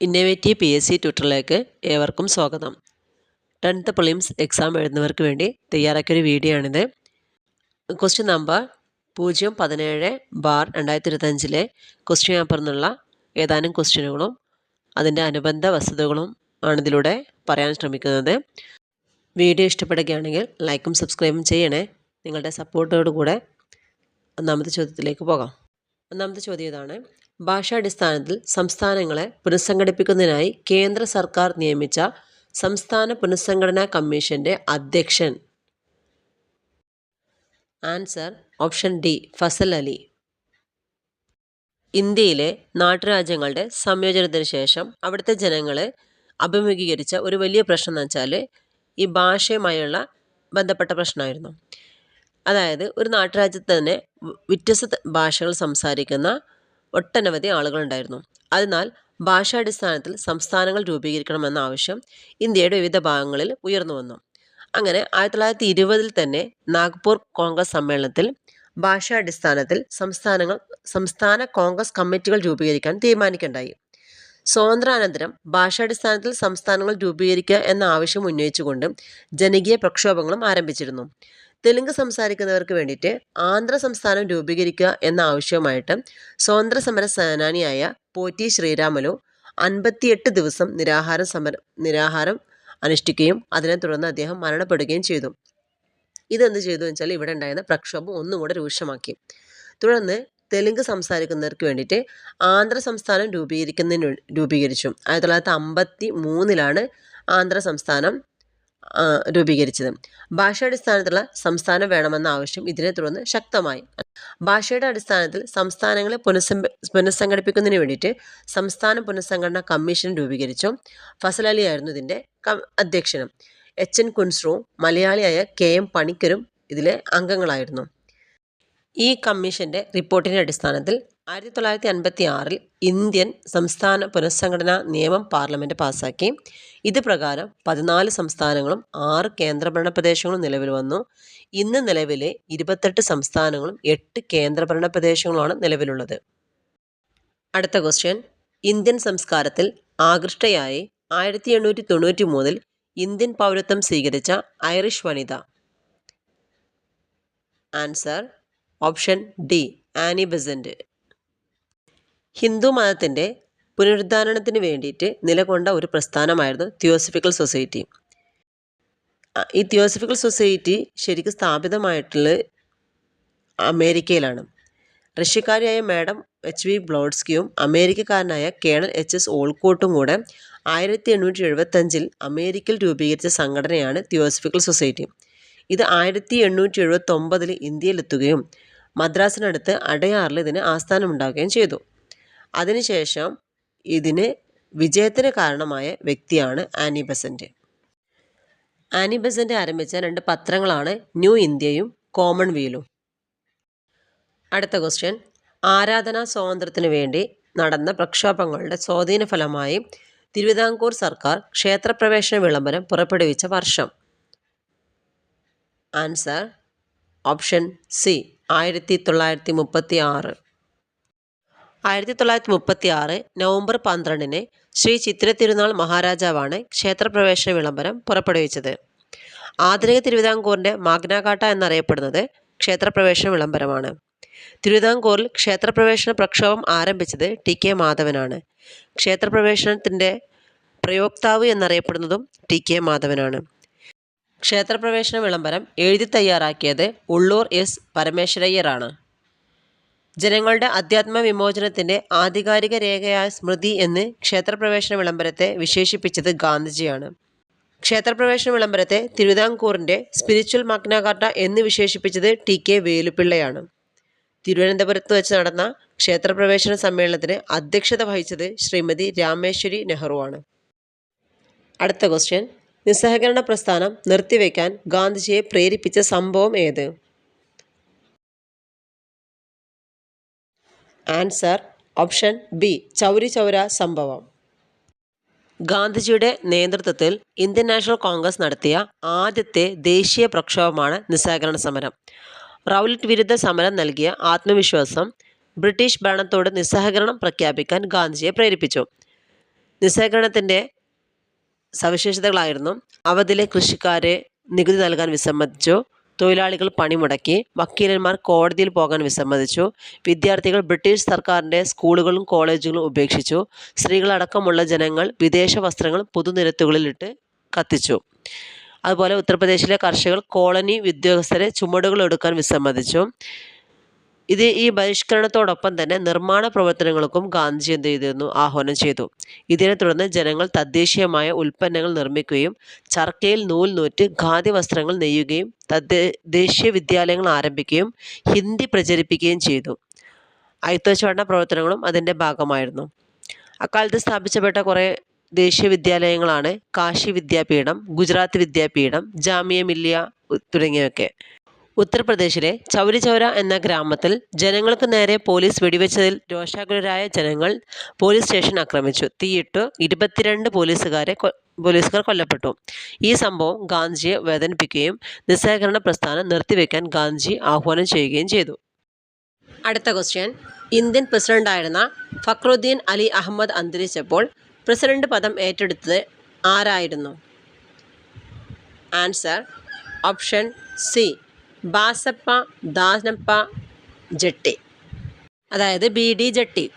Innovative P S C ട്യൂട്ടറിലേക്ക് ഏവർക്കും സ്വാഗതം. ടെൻത്ത് പ്രിലിംസ് എക്സാം എഴുതുന്നവർക്ക് വേണ്ടി തയ്യാറാക്കിയൊരു വീഡിയോ ആണിത്. ക്വസ്റ്റ്യൻ നമ്പർ പൂജ്യം പതിനേഴ് ബാർ രണ്ടായിരത്തി ഇരുപത്തഞ്ചിലെ ക്വസ്റ്റ്യൻ പേപ്പറിൽ നിന്നുള്ള ഏതാനും ക്വസ്റ്റ്യനുകളും അതിന്റെ അനുബന്ധ വസ്തുതകളും ആണിതിലൂടെ പറയാൻ ശ്രമിക്കുന്നത്. വീഡിയോ ഇഷ്ടപ്പെടുകയാണെങ്കിൽ ലൈക്കും സബ്സ്ക്രൈബും ചെയ്യണേ. നിങ്ങളുടെ സപ്പോർട്ടോടുകൂടെ ഒന്നാമത്തെ ചോദ്യത്തിലേക്ക് പോകാം. ഒന്നാമത്തെ ചോദ്യം ഇതാണ്. ഭാഷാടിസ്ഥാനത്തിൽ സംസ്ഥാനങ്ങളെ പുനഃസംഘടിപ്പിക്കുന്നതിനായി കേന്ദ്ര സർക്കാർ നിയമിച്ച സംസ്ഥാന പുനഃസംഘടനാ കമ്മീഷന്റെ അധ്യക്ഷൻ. Answer option D Fazal Ali. ഇന്ത്യയിലെ നാട്ടുരാജ്യങ്ങളുടെ സംയോജനത്തിന് ശേഷം അവിടുത്തെ ജനങ്ങൾ അഭിമുഖീകരിച്ച ഒരു വലിയ പ്രശ്നം എന്ന് വെച്ചാൽ ഈ ഭാഷയുമായുള്ള ബന്ധപ്പെട്ട പ്രശ്നമായിരുന്നു. അതായത് ഒരു നാട്ടുരാജ്യത്ത് തന്നെ വ്യത്യസ്ത ഭാഷകൾ സംസാരിക്കുന്ന ഒട്ടനവധി ആളുകളുണ്ടായിരുന്നു. അതിനാൽ ഭാഷാടിസ്ഥാനത്തിൽ സംസ്ഥാനങ്ങൾ രൂപീകരിക്കണമെന്ന ആവശ്യം ഇന്ത്യയുടെ വിവിധ ഭാഗങ്ങളിൽ ഉയർന്നു വന്നു. അങ്ങനെ ആയിരത്തി തൊള്ളായിരത്തി ഇരുപതിൽ തന്നെ നാഗ്പൂർ കോൺഗ്രസ് സമ്മേളനത്തിൽ ഭാഷാടിസ്ഥാനത്തിൽ സംസ്ഥാനങ്ങൾ സംസ്ഥാന കോൺഗ്രസ് കമ്മിറ്റികൾ രൂപീകരിക്കാൻ തീരുമാനിക്കേണ്ടായി സ്വാതന്ത്ര്യാനന്തരം ഭാഷാടിസ്ഥാനത്തിൽ സംസ്ഥാനങ്ങൾ രൂപീകരിക്കുക എന്ന ആവശ്യം ഉന്നയിച്ചുകൊണ്ട് ജനകീയ പ്രക്ഷോഭങ്ങളും ആരംഭിച്ചിരുന്നു. തെലുങ്ക് സംസാരിക്കുന്നവർക്ക് വേണ്ടിയിട്ട് ആന്ധ്ര സംസ്ഥാനം രൂപീകരിക്കുക എന്ന ആവശ്യവുമായിട്ട് സ്വാതന്ത്ര്യ സമര സേനാനിയായ പോറ്റി ശ്രീരാമലു അൻപത്തിയെട്ട് ദിവസം നിരാഹാര സമരം നിരാഹാരം അനുഷ്ഠിക്കുകയും അതിനെ തുടർന്ന് അദ്ദേഹം മരണപ്പെടുകയും ചെയ്തു. ഇതെന്ത് ചെയ്തു വെച്ചാൽ ഇവിടെ ഉണ്ടായിരുന്ന പ്രക്ഷോഭം ഒന്നും കൂടെ രൂക്ഷമാക്കി. തുടർന്ന് തെലുങ്ക് സംസാരിക്കുന്നവർക്ക് വേണ്ടിയിട്ട് ആന്ധ്ര സംസ്ഥാനം രൂപീകരിക്കുന്നതിന് രൂപീകരിച്ചു. ആയിരത്തി തൊള്ളായിരത്തി അമ്പത്തി മൂന്നിലാണ് ആന്ധ്ര സംസ്ഥാനം രൂപീകരിച്ചത്. ഭാഷാടിസ്ഥാനത്തിലുള്ള സംസ്ഥാനം വേണമെന്ന ആവശ്യം ഇതിനെ തുടർന്ന് ശക്തമായി. ഭാഷയുടെ അടിസ്ഥാനത്തിൽ സംസ്ഥാനങ്ങളെ പുനഃസം പുനഃസംഘടിപ്പിക്കുന്നതിന് വേണ്ടിയിട്ട് സംസ്ഥാന പുനഃസംഘടന കമ്മീഷൻ രൂപീകരിച്ചു. ഫസൽ അലി ആയിരുന്നു ഇതിന്റെ അധ്യക്ഷനും. എച്ച് എൻ കുൻസ്രോ മലയാളിയായ കെ എം പണിക്കരും ഇതിലെ അംഗങ്ങളായിരുന്നു. ഈ കമ്മീഷന്റെ റിപ്പോർട്ടിന്റെ അടിസ്ഥാനത്തിൽ ആയിരത്തി തൊള്ളായിരത്തി അൻപത്തി ആറിൽ ഇന്ത്യൻ സംസ്ഥാന പുനഃസംഘടനാ നിയമം പാർലമെന്റ് പാസാക്കി ഇത് പ്രകാരം പതിനാല് സംസ്ഥാനങ്ങളും ആറ് കേന്ദ്രഭരണ പ്രദേശങ്ങളും നിലവിൽ വന്നു. ഇന്ന് നിലവിലെ ഇരുപത്തെട്ട് സംസ്ഥാനങ്ങളും എട്ട് കേന്ദ്രഭരണ പ്രദേശങ്ങളുമാണ് നിലവിലുള്ളത്. അടുത്ത ക്വസ്റ്റ്യൻ. ഇന്ത്യൻ സംസ്കാരത്തിൽ ആകൃഷ്ടയായി ആയിരത്തി എണ്ണൂറ്റി തൊണ്ണൂറ്റി മൂന്നിൽ ഇന്ത്യൻ പൗരത്വം സ്വീകരിച്ച ഐറിഷ് വനിത. Answer option D. Annie Besant Hindu മതത്തിന്റെ പുനരുദ്ധാരണത്തിന് വേണ്ടിയിട്ട് നിലകൊണ്ട ഒരു പ്രസ്ഥാനമായിരുന്നു തിയോസഫിക്കൽ സൊസൈറ്റി. ഈ തിയോസഫിക്കൽ സൊസൈറ്റി ശരിക്കും സ്ഥാപിതമായിട്ടുള്ളത് അമേരിക്കയിലാണ്. റഷ്യക്കാരിയായ മാഡം എച്ച് വി ബ്ലോഡ്സ്കിയും അമേരിക്കക്കാരനായ കേണൽ എച്ച് എസ് ഓൾക്കോട്ടും കൂടെ ആയിരത്തി എണ്ണൂറ്റി എഴുപത്തഞ്ചിൽ അമേരിക്കയിൽ രൂപീകരിച്ച സംഘടനയാണ് തിയോസഫിക്കൽ സൊസൈറ്റി. ഇത് ആയിരത്തി എണ്ണൂറ്റി എഴുപത്തൊമ്പതിൽ ഇന്ത്യയിലെത്തുകയും മദ്രാസിനടുത്ത് അടയാറിൽ ഇതിന് ആസ്ഥാനമുണ്ടാകുകയും ചെയ്തു. അതിനുശേഷം ഇതിന് വിജയത്തിന് കാരണമായ വ്യക്തിയാണ് ആനി ബസന്റ്. ആനി ബസന്റ് ആരംഭിച്ച രണ്ട് പത്രങ്ങളാണ് ന്യൂ ഇന്ത്യയും കോമൺ വീലും. അടുത്ത ക്വസ്റ്റ്യൻ. ആരാധനാ സ്വാതന്ത്ര്യത്തിനു വേണ്ടി നടന്ന പ്രക്ഷോഭങ്ങളുടെ സ്വാധീന ഫലമായി തിരുവിതാംകൂർ സർക്കാർ ക്ഷേത്രപ്രവേശന വിളംബരം പുറപ്പെടുവിച്ച വർഷം. ആൻസർ ഓപ്ഷൻ സി ആയിരത്തി തൊള്ളായിരത്തി മുപ്പത്തി ആറ്. ആയിരത്തി തൊള്ളായിരത്തി മുപ്പത്തി ആറ് നവംബർ പന്ത്രണ്ടിന് ശ്രീ ചിത്ര തിരുനാൾ മഹാരാജാവാണ് ക്ഷേത്രപ്രവേശന വിളംബരം പുറപ്പെടുവിച്ചത്. ആധുനിക തിരുവിതാംകൂറിന്റെ മാഗ്നാകാട്ട എന്നറിയപ്പെടുന്നത് ക്ഷേത്രപ്രവേശന വിളംബരമാണ്. തിരുവിതാംകൂറിൽ ക്ഷേത്രപ്രവേശന പ്രക്ഷോഭം ആരംഭിച്ചത് ടി കെ മാധവനാണ്. ക്ഷേത്രപ്രവേശനത്തിന്റെ പ്രയോക്താവ് എന്നറിയപ്പെടുന്നതും ടി കെ മാധവനാണ്. ക്ഷേത്രപ്രവേശന വിളംബരം എഴുതി തയ്യാറാക്കിയത് ഉള്ളൂർ എസ് പരമേശ്വരയ്യറാണ് ജനങ്ങളുടെ അധ്യാത്മ വിമോചനത്തിന്റെ ആധികാരിക രേഖയായ സ്മൃതി എന്ന് ക്ഷേത്രപ്രവേശന വിളംബരത്തെ വിശേഷിപ്പിച്ചത് ഗാന്ധിജിയാണ്. ക്ഷേത്രപ്രവേശന വിളംബരത്തെ തിരുവിതാംകൂറിന്റെ സ്പിരിച്വൽ മഗ്നാകാർട്ട എന്ന് വിശേഷിപ്പിച്ചത് ടി കെ വേലുപിള്ളയാണ്. തിരുവനന്തപുരത്ത് വെച്ച് നടന്ന ക്ഷേത്രപ്രവേശന സമ്മേളനത്തിന് അധ്യക്ഷത വഹിച്ചത് ശ്രീമതി രാമേശ്വരി നെഹ്റുവാണ് അടുത്ത ക്വസ്റ്റ്യൻ നിസ്സഹകരണ പ്രസ്ഥാനം നിർത്തിവെക്കാൻ ഗാന്ധിജിയെ പ്രേരിപ്പിച്ച സംഭവം ഏത്? Answer option B Chauri Chaura സംഭവം. ഗാന്ധിജിയുടെ നേതൃത്വത്തിൽ ഇന്ത്യൻ നാഷണൽ കോൺഗ്രസ് നടത്തിയ ആദ്യത്തെ ദേശീയ പ്രക്ഷോഭമാണ് നിസ്സഹകരണ സമരം. റൗലറ്റ് വിരുദ്ധ സമരം നൽകിയ ആത്മവിശ്വാസം ബ്രിട്ടീഷ് ഭരണത്തോട് നിസ്സഹകരണം പ്രഖ്യാപിക്കാൻ ഗാന്ധിജിയെ പ്രേരിപ്പിച്ചു. നിസ്സഹകരണത്തിന്റെ സവിശേഷതകളായിരുന്നു അവധിലെ കൃഷിക്കാരെ നികുതി നൽകാൻ വിസമ്മതിച്ചു തൊഴിലാളികൾ പണിമുടക്കി വക്കീലന്മാർ കോടതിയിൽ പോകാൻ വിസമ്മതിച്ചു. വിദ്യാർത്ഥികൾ ബ്രിട്ടീഷ് സർക്കാരിന്റെ സ്കൂളുകളും കോളേജുകളും ഉപേക്ഷിച്ചു. സ്ത്രീകളടക്കമുള്ള ജനങ്ങൾ വിദേശ വസ്ത്രങ്ങൾ പുതുനിരത്തുകളിലിട്ട് കത്തിച്ചു. അതുപോലെ ഉത്തർപ്രദേശിലെ കർഷകർ കോളനി ഉദ്യോഗസ്ഥരെ ചുമടുകൾ എടുക്കാൻ വിസമ്മതിച്ചു. ഇത് ഈ ബഹിഷ്കരണത്തോടൊപ്പം തന്നെ നിർമ്മാണ പ്രവർത്തനങ്ങൾക്കും ഗാന്ധിജി എന്ത് ചെയ്തിരുന്നു ആഹ്വാനം ചെയ്തു. ഇതിനെ തുടർന്ന് ജനങ്ങൾ തദ്ദേശീയമായ ഉൽപ്പന്നങ്ങൾ നിർമ്മിക്കുകയും ചർക്കയിൽ നൂൽ നൂറ്റ് ഖാദി വസ്ത്രങ്ങൾ നെയ്യുകയും തദ്ദേശീയ വിദ്യാലയങ്ങൾ ആരംഭിക്കുകയും ഹിന്ദി പ്രചരിപ്പിക്കുകയും ചെയ്തു. അയിത്തോച്ചാടന പ്രവർത്തനങ്ങളും അതിന്റെ ഭാഗമായിരുന്നു. അക്കാലത്ത് സ്ഥാപിച്ചപ്പെട്ട കുറേ ദേശീയ വിദ്യാലയങ്ങളാണ് കാശി വിദ്യാപീഠം ഗുജറാത്ത് വിദ്യാപീഠം ജാമിയ മില്ലിയ തുടങ്ങിയവയൊക്കെ. ഉത്തർപ്രദേശിലെ ചൗരിചൗര എന്ന ഗ്രാമത്തിൽ ജനങ്ങൾക്ക് നേരെ പോലീസ് വെടിവെച്ചതിൽ രോഷാകുലരായ ജനങ്ങൾ പോലീസ് സ്റ്റേഷൻ ആക്രമിച്ചു. തീയിട്ടു ഇരുപത്തിരണ്ട് പോലീസുകാരെ പോലീസുകാർ കൊല്ലപ്പെട്ടു. ഈ സംഭവം ഗാന്ധിയെ വേദനിപ്പിക്കുകയും നിസ്സഹകരണ പ്രസ്ഥാനം നിർത്തിവെക്കാൻ ഗാന്ധിജി ആഹ്വാനം ചെയ്യുകയും ചെയ്തു. അടുത്ത ക്വസ്റ്റ്യൻ. ഇന്ത്യൻ പ്രസിഡന്റായിരുന്ന ഫക്രുദ്ദീൻ അലി അഹമ്മദ് അന്തരിച്ചപ്പോൾ പ്രസിഡന്റ് പദം ഏറ്റെടുത്തത് ആരായിരുന്നു? Answer option C. Basappa Danappa Jatti. അതായത് ബി ഡി ജട്ടി.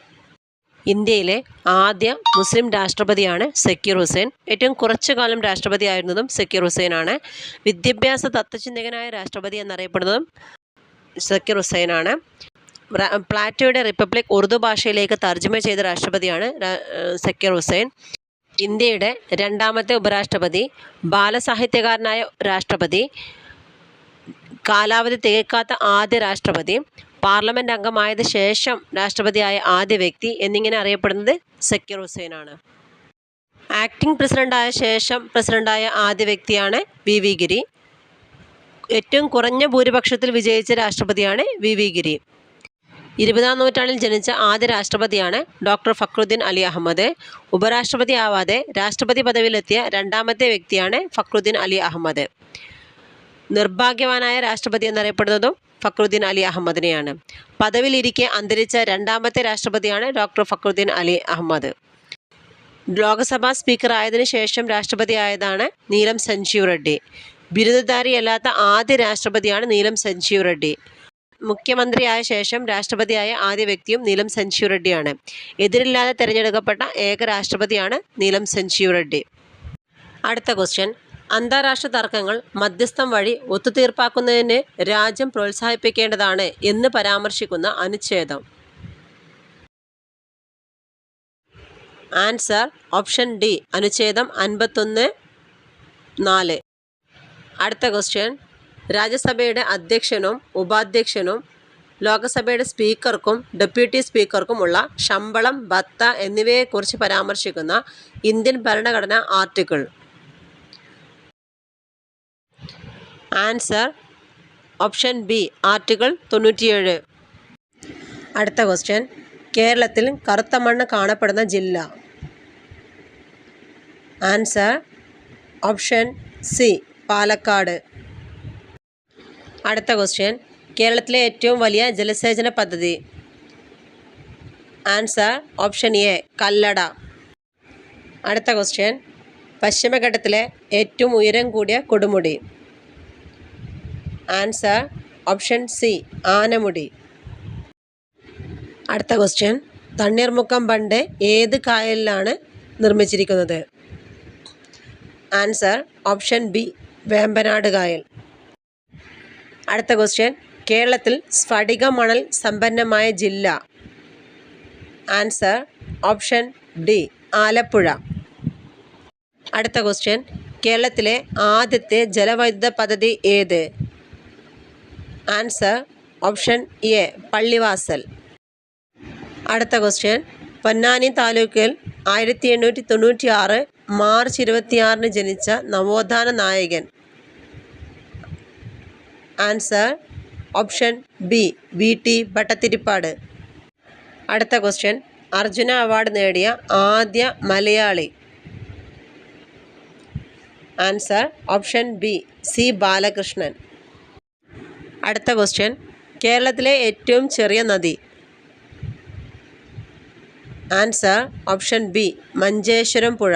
ഇന്ത്യയിലെ ആദ്യ മുസ്ലിം രാഷ്ട്രപതിയാണ് സക്കീർ ഹുസൈൻ. ഏറ്റവും കുറച്ചു കാലം രാഷ്ട്രപതി ആയിരുന്നതും സക്കീർ ഹുസൈനാണ്. വിദ്യാഭ്യാസ തത്വചിന്തകനായ രാഷ്ട്രപതി എന്നറിയപ്പെടുന്നതും സക്കീർ ഹുസൈനാണ്. പ്ലാറ്റോയുടെ റിപ്പബ്ലിക് ഉറുദു ഭാഷയിലേക്ക് തർജമ ചെയ്ത രാഷ്ട്രപതിയാണ് സക്കീർ ഹുസൈൻ. ഇന്ത്യയുടെ രണ്ടാമത്തെ ഉപരാഷ്ട്രപതി ബാലസാഹിത്യകാരനായ രാഷ്ട്രപതി കാലാവധി തികക്കാത്ത ആദ്യ രാഷ്ട്രപതി പാർലമെന്റ് അംഗമായത് ശേഷം രാഷ്ട്രപതിയായ ആദ്യ വ്യക്തി എന്നിങ്ങനെ അറിയപ്പെടുന്നത് സക്കീർ ഹുസൈനാണ്. ആക്ടിംഗ് പ്രസിഡന്റായ ശേഷം പ്രസിഡന്റായ ആദ്യ വ്യക്തിയാണ് വി വി ഗിരി. ഏറ്റവും കുറഞ്ഞ ഭൂരിപക്ഷത്തിൽ വിജയിച്ച രാഷ്ട്രപതിയാണ് വി വി ഗിരി. ഇരുപതാം നൂറ്റാണ്ടിൽ ജനിച്ച ആദ്യ രാഷ്ട്രപതിയാണ് ഡോക്ടർ ഫക്രുദ്ദീൻ അലി അഹമ്മദ്. ഉപരാഷ്ട്രപതി ആവാതെ രാഷ്ട്രപതി പദവിയിലെത്തിയ രണ്ടാമത്തെ വ്യക്തിയാണ് ഫക്രുദ്ദീൻ അലി അഹമ്മദ്. നിർഭാഗ്യവാനായ രാഷ്ട്രപതി എന്നറിയപ്പെടുന്നതും ഫക്രുദ്ദീൻ അലി അഹമ്മദിനെയാണ്. പദവിയിലിരിക്കെ അന്തരിച്ച രണ്ടാമത്തെ രാഷ്ട്രപതിയാണ് ഡോക്ടർ ഫക്രുദ്ദീൻ അലി അഹമ്മദ്. ലോക്സഭാ സ്പീക്കർ ആയതിനു ശേഷം രാഷ്ട്രപതിയായതാണ് നീലം സഞ്ജീവ് റെഡ്ഡി. ബിരുദധാരിയല്ലാത്ത ആദ്യ രാഷ്ട്രപതിയാണ് നീലം സഞ്ജീവ് റെഡ്ഡി. മുഖ്യമന്ത്രിയായ ശേഷം രാഷ്ട്രപതിയായ ആദ്യ വ്യക്തിയും നീലം സഞ്ജീവ് റെഡ്ഡിയാണ്. എതിരില്ലാതെ തിരഞ്ഞെടുക്കപ്പെട്ട ഏക രാഷ്ട്രപതിയാണ് നീലം സഞ്ജീവ് റെഡ്ഡി. അടുത്ത ക്വസ്റ്റ്യൻ അന്താരാഷ്ട്ര തർക്കങ്ങൾ മധ്യസ്ഥം വഴി ഒത്തുതീർപ്പാക്കുന്നതിന് രാജ്യം പ്രോത്സാഹിപ്പിക്കേണ്ടതാണ് എന്ന് പരാമർശിക്കുന്ന അനുച്ഛേദം. ആൻസർ ഓപ്ഷൻ ഡി അനുച്ഛേദം അൻപത്തൊന്ന് നാല്. അടുത്ത ക്വസ്റ്റ്യൻ. രാജ്യസഭയുടെ അധ്യക്ഷനും ഉപാധ്യക്ഷനും ലോകസഭയുടെ സ്പീക്കർക്കും ഡെപ്യൂട്ടി സ്പീക്കർക്കുമുള്ള ശമ്പളം ഭത്ത എന്നിവയെക്കുറിച്ച് പരാമർശിക്കുന്ന ഇന്ത്യൻ ഭരണഘടന article. Answer option B article തൊണ്ണൂറ്റിയേഴ്. അടുത്ത ക്വസ്റ്റ്യൻ കേരളത്തിൽ കറുത്ത മണ്ണ് കാണപ്പെടുന്ന ജില്ല. Answer option C Palakkad. അടുത്ത ക്വസ്റ്റ്യൻ കേരളത്തിലെ ഏറ്റവും വലിയ ജലസേചന പദ്ധതി. Answer option A Kallada. അടുത്ത ക്വസ്റ്റ്യൻ പശ്ചിമഘട്ടത്തിലെ ഏറ്റവും ഉയരം കൂടിയ കൊടുമുടി. Answer option C Anamudi. അടുത്ത ക്വസ്റ്റ്യൻ തണ്ണീർമുക്കം ബണ്ട് ഏത് കായലിലാണ് നിർമ്മിച്ചിരിക്കുന്നത്? ആൻസർ ഓപ്ഷൻ ബി വേമ്പനാട് കായൽ. അടുത്ത ക്വസ്റ്റ്യൻ കേരളത്തിൽ സ്ഫടിക മണൽ സമ്പന്നമായ ജില്ല? Answer option D Alappuzha. അടുത്ത ക്വസ്റ്റ്യൻ കേരളത്തിലെ ആദ്യത്തെ ജലവൈദ്യുത പദ്ധതി ഏത്? Answer option A Pallivasal. അടുത്ത ക്വസ്റ്റ്യൻ പൊന്നാനി താലൂക്കിൽ ആയിരത്തി എണ്ണൂറ്റി തൊണ്ണൂറ്റി ആറ് മാർച്ച് ഇരുപത്തിയാറിന് ജനിച്ച നവോത്ഥാന നായകൻ. Answer option B V T Bhattathiripad അടുത്ത ക്വസ്റ്റ്യൻ അർജുന അവാർഡ് നേടിയ ആദ്യ Malayali. Answer option B C Balakrishnan. അടുത്ത ക്വസ്റ്റ്യൻ കേരളത്തിലെ ഏറ്റവും ചെറിയ നദി. ആൻസർ ഓപ്ഷൻ ബി മഞ്ചേശ്വരം പുഴ.